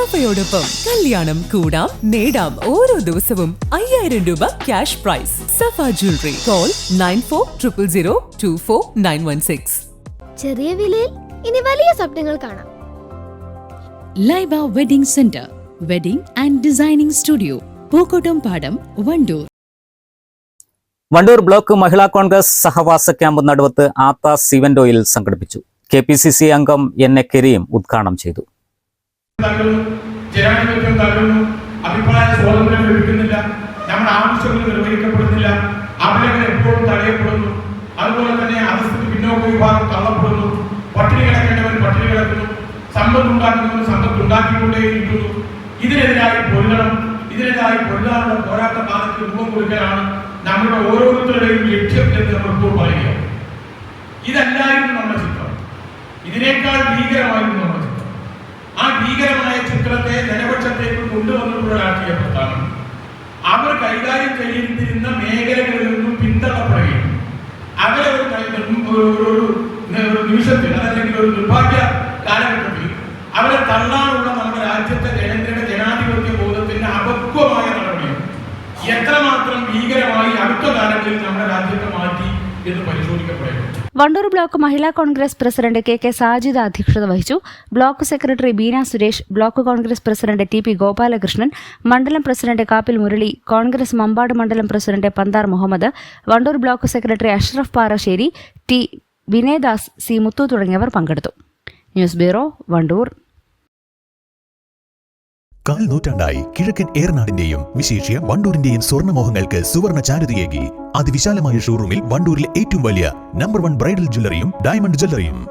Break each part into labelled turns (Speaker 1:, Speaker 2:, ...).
Speaker 1: സഫയോടൊപ്പം കല്യാണം കൂടാം നേടാം ഓരോ ദിവസവും അയ്യായിരം രൂപ cash prize Safa jewellery call nine four triple zero two four nine one six
Speaker 2: ചെറിയ വിലയിൽ ഇനി വലിയ സ്വപ്നങ്ങൾ കാണാം.
Speaker 3: Laiba wedding centre wedding and designing studio Pookkottam Padam Wandoor.
Speaker 4: Wandoor block Mahila Congress സഹവാസ camp നടുവത്ത് ആത്ത സിവൻഡോയിൽ സംഘടിപ്പിച്ചു. കെ പി സി സി അംഗം എൻ എ കെരിയും ഉദ്ഘാടനം ചെയ്തു.
Speaker 5: തകരുന്നു ജനാധിപത്യം തകരുന്നു അഭിപ്രായ സ്വാതന്ത്ര്യം ലഭിക്കുന്നില്ല നമ്മുടെ ആവശ്യങ്ങൾ നിർവഹിക്കപ്പെടുന്നില്ല അപലകൾ എപ്പോഴും തടയപ്പെടുന്നു. അതുപോലെ തന്നെ അധസ്ഥിതി പിന്നോക്ക വിഭാഗം തള്ളപ്പെടുന്നു പട്ടിണി കിടക്കേണ്ടവൻ പട്ടിണി കിടക്കുന്നു സമ്പത്ത് ഉണ്ടാക്കുന്നവൻ സമ്പത്ത് ഉണ്ടാക്കിക്കൊണ്ടേയിരിക്കുന്നു ഇതിനെതിരായി പൊരുതണം ഇതിനെതിരായി പൊരുതാനുള്ള പോരാട്ട പാതയ്ക്ക് രൂപം കൊടുക്കലാണ് നമ്മുടെ ഓരോരുത്തരുടെയും ലക്ഷ്യം എന്ന് നമ്മൾ പറയുക ഇതല്ലായിരുന്നു നമ്മുടെ ചിത്രം. ഇതിനേക്കാൾ ഭീകരമായിരുന്നു നമ്മുടെ ചിത്രം. ആ ജനപക്ഷത്തേക്ക് കൊണ്ടുവന്നിട്ടുള്ള അവർ കൈകാര്യം ചെയ്തിരുന്ന മേഖലകളിൽ നിന്നും പിന്തള്ളപ്പെടുകയും അവരെ ഒരു- ഒരു- ഒരു നിമിഷത്തിൽ അതല്ലെങ്കിൽ ഒരു നിർഭാഗ്യ കാലഘട്ടത്തിൽ അവരെ തള്ളാനുള്ള നമ്മുടെ രാജ്യത്തെ ജനങ്ങളുടെ ജനാധിപത്യ ബോധത്തിന്റെ അപക്വമായ നടപടിയാണ്. എത്രമാത്രം ഭീകരമായി അടുത്ത കാലങ്ങളിൽ നമ്മുടെ രാജ്യത്തെ മാറ്റി എന്ന്
Speaker 6: Wandoor block Mahila Congress president K K Sajida അധ്യക്ഷത വഹിച്ചു. Block secretary Beena Suresh block Congress president T P Gopalakrishnan മണ്ഡലം പ്രസിഡന്റ് കാപ്പിൽ മുരളി കോൺഗ്രസ് മമ്പാട് മണ്ഡലം president Panthar Muhammad Wandoor block secretary Ashraf Parassery T Vinayadas C Muthu തുടങ്ങിയവർ പങ്കെടുത്തു. News bureau Wandoor.
Speaker 7: കാൽ നൂറ്റാണ്ടായി കിഴക്കൻ ഏറനാടിന്റെയും വിശേഷ്യ വണ്ടൂരിന്റെയും സ്വർണമോഹങ്ങൾക്ക് സുവർണ ചാരുതയേകി അതിവിശാലമായ ഷോറൂമിൽ വണ്ടൂരിലെ ഏറ്റവും വലിയ നമ്പർ വൺ ബ്രൈഡൽ ജ്വല്ലറിയും ഡയമണ്ട് ജ്വല്ലറിയും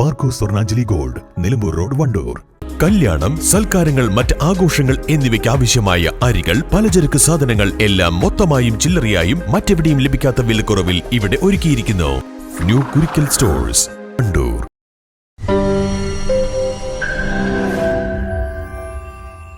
Speaker 7: പാർക്കോ സ്വർണാഞ്ജലി ഗോൾഡ് നിലമ്പൂർ റോഡ് വണ്ടൂർ. കല്യാണം സൽക്കാരങ്ങൾ മറ്റ് ആഘോഷങ്ങൾ എന്നിവയ്ക്ക് ആവശ്യമായ അരികൾ പലചരക്ക് സാധനങ്ങൾ എല്ലാം മൊത്തമായും ചില്ലറയായും മറ്റെവിടെയും ലഭിക്കാത്ത വിലക്കുറവിൽ ഇവിടെ ഒരുക്കിയിരിക്കുന്നു. New Kurikkal stores Wandoor.